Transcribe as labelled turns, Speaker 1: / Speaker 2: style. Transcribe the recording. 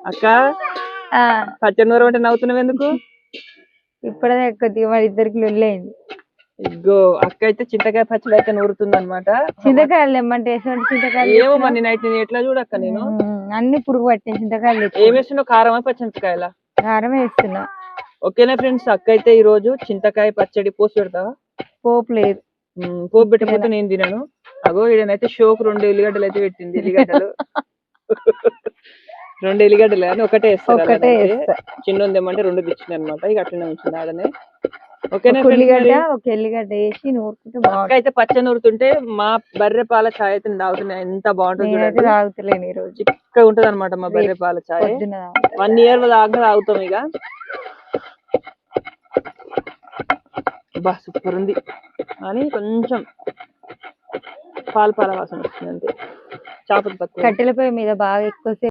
Speaker 1: అక్క?
Speaker 2: ఆ,
Speaker 1: పచ్చడి నూర అంటే నవ్వుతున్నావు ఎందుకు?
Speaker 2: ఇప్పుడే కొద్దిగా మరి ఇద్దరికి లొల్లైంది
Speaker 1: ఇగ్గో అక్క అయితే చింతకాయ పచ్చడి అయితే నూరుతుంది అనమాట
Speaker 2: చింతకాయలు ఎటువంటి చింతకాయలు
Speaker 1: ఏమో మరి నైట్ నేను ఎట్లా చూడక్క నేను?
Speaker 2: అన్ని పురుగు పట్టిన చింతకాయలు తెచ్చి.
Speaker 1: ఏం వేస్తున్నావు కారమా పచ్చిమిరపకాయల?
Speaker 2: కారం వేస్తున్నా
Speaker 1: ఓకేనా ఫ్రెండ్స్ అక్క అయితే ఈ రోజు చింతకాయ పచ్చడి పోసి పెడతావా?
Speaker 2: పోపు లేదు.
Speaker 1: పోపు పెట్టకపోతే నేను తినను. అగో ఈడనైతే షోకు రెండు ఎల్లిగడ్డలు అయితే పెట్టింది ఎల్లిగడ్డలు. రెండు ఎల్లిగడ్డలు కానీ ఒకటే వేస్తారు.
Speaker 2: వేస్తా.
Speaker 1: చిన్న ఏమంటే రెండు తెచ్చింది అనమాట ఇక అట్లనే ఉంచింది ఆడనే. ఓకేనా
Speaker 2: ఒక ఉల్లిగడ్డ ఎల్లిగడ్డ వేసి నూరుకుంటే
Speaker 1: అయితే పచ్చడి నూరుతుంటే మా బర్రె పాల ఛాయ్ అయితే నేను తాగుతున్నాయి ఎంత బాగుంటుంది
Speaker 2: తాగుతలేను ఈ రోజు.
Speaker 1: చిక్కగా ఉంటది అనమాట మా బర్రె పాల ఛాయ్. వన్ ఇయర్ దాకా తాగుతాం ఇక. బా సూపర్ ఉంది. అని కొంచెం పాల పాల వాసన వస్తుంది అంతే. చేపల
Speaker 2: కట్టెల పొయ్యి మీద బాగా ఎక్కువసేపు